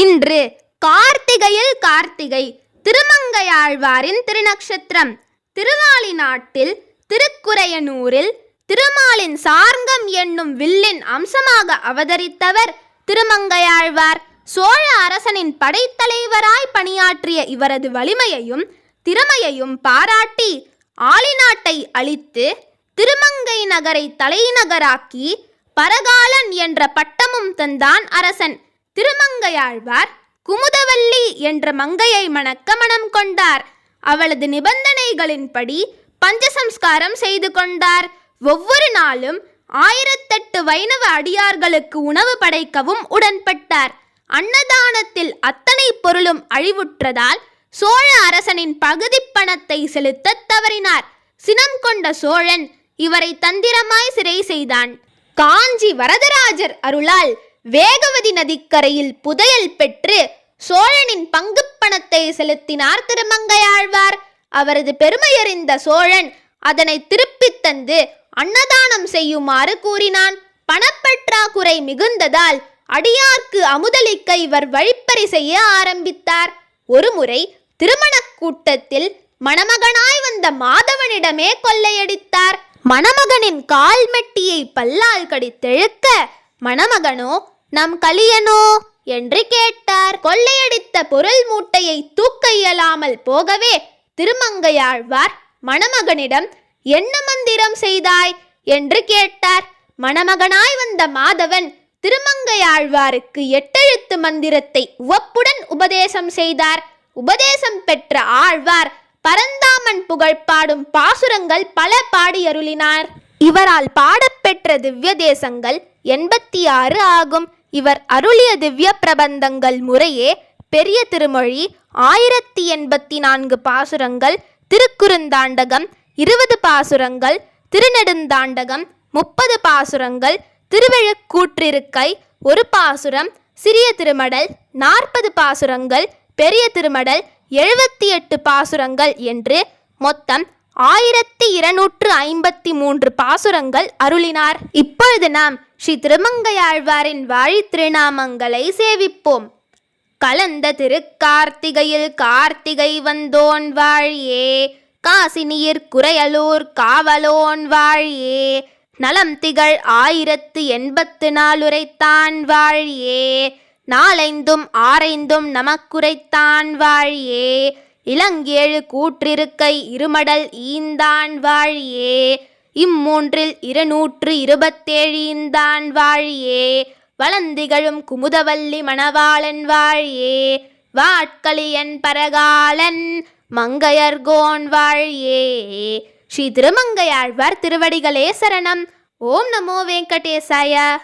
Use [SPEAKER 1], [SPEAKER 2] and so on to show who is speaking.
[SPEAKER 1] இன்று கார்த்திகையில் கார்த்திகை திருமங்கையாழ்வாரின் திருநக்ஷத்திரம். திருவாலி நாட்டில் திருக்குறையனூரில் திருமாலின் சார்ங்கம் என்னும் வில்லின் அம்சமாக அவதரித்தவர் திருமங்கையாழ்வார். சோழ அரசனின் படைத்தலைவராய் பணியாற்றிய இவரது வலிமையையும் திறமையையும் பாராட்டி ஆளிநாட்டை அழித்து திருமங்கை நகரை தலைநகராக்கி பரகாலன் என்ற பட்டமும் தந்தான் அரசன். திருமங்கையாழ்வார் குமுதவல்லி என்ற மங்கையை மணக்க மனம் கொண்டார். அவளது நிபந்தனைகளின்படி பஞ்சசம்ஸ்காரம் செய்து கொண்டார். ஒவ்வொரு நாளும் ஆயிரத்தெட்டு வைணவ அடியார்களுக்கு உணவு படைக்கவும் உடன்பட்டார். அன்னதானத்தில் அத்தனை பொருளும் அழிவுற்றதால் சோழ அரசனின் பகுதி பணத்தை செலுத்தத் தவறினார். சினம் கொண்ட சோழன் இவரை தந்திரமாய் சிறை செய்தான். காஞ்சி வரதராஜர் அருளால் வேகவதி நதிக்கரையில் புதையல் பெற்று சோழனின் பங்கு பணத்தை செலுத்தினார் திருமங்கையாழ்வார். அவரது பெருமையறிந்த சோழன் அதனை திருப்பித் தந்து அன்னதானம் செய்யுமாறு கூறினான். பணப்பற்றாக்குறை மிகுந்ததால் அடியார்க்கு அமுதளிக்க இவர் வழிப்பறி செய்ய ஆரம்பித்தார். ஒருமுறை திருமணக் கூட்டத்தில் மணமகனாய் வந்த மாதவனிடமே கொள்ளையடித்தார். மணமகனின் கால் மெட்டியை பல்லால் கடித்தெழுக்க மணமகனோ நம் கலியனோ என்று கேட்டார். கொள்ளையடித்த பொருள் மூட்டையை தூக்க இயலாமல் போகவே திருமங்கையாழ்வார் மணமகனிடம் என்ன மந்திரம் செய்தாய்? என்று கேட்டார். மணமகனாய் வந்த மாதவன் திருமங்கையாழ்வாருக்கு எட்டெழுத்து மந்திரத்தை உவப்புடன் உபதேசம் செய்தார். உபதேசம் பெற்ற ஆழ்வார் பரந்தாமன் புகழ் பாடும் பாசுரங்கள் பல பாடியருளினார். இவரால் பாடப்பெற்ற திவ்ய தேசங்கள் எண்பத்தி ஆறு ஆகும். இவர் அருளிய திவ்ய பிரபந்தங்கள் முறையே பெரிய திருமொழி ஆயிரத்தி எண்பத்தி நான்கு பாசுரங்கள் திருக்குறுந்தாண்டகம் இருபது பாசுரங்கள் திருநெடுந்தாண்டகம் முப்பது பாசுரங்கள் திருவிழக்கூற்றிருக்கை ஒரு பாசுரம் சிறிய திருமடல் நாற்பது பாசுரங்கள் பெரிய திருமடல் எழுபத்தி எட்டு பாசுரங்கள் என்று மொத்தம் ஆயிரத்தி இருநூற்று ஐம்பத்தி மூன்று பாசுரங்கள் அருளினார். இப்பொழுது நாம் ஸ்ரீ திருமங்கையாழ்வாரின் வாழி திருநாமங்களை சேவிப்போம். கலந்த திருக்கார்த்திகையில் கார்த்திகை வந்தோன் வாழியே காசினியிற் குறையலூர் காவலோன் வாழியே நலம் திகழ் ஆயிரத்து எண்பத்து நாலுரைத்தான் வாழியே நாளைந்தும் ஆரைந்தும் நமக்குரைத்தான் வாழியே இளங்கேழு கூற்றிருக்கை இருமடல் ஈந்தான் வாழியே. இம்மூன்றில் இருநூற்று இருபத்தேழு ஈந்தான் வாழியே. வளந்திகழும் குமுதவல்லி மணவாளன் வாழியே. வாட்களியன் பரகாலன் மங்கையர்கோன் வாழியே. ஸ்ரீ திருமங்கையாழ்வார் திருவடிகளே சரணம். ஓம் நமோ வெங்கடேசாய.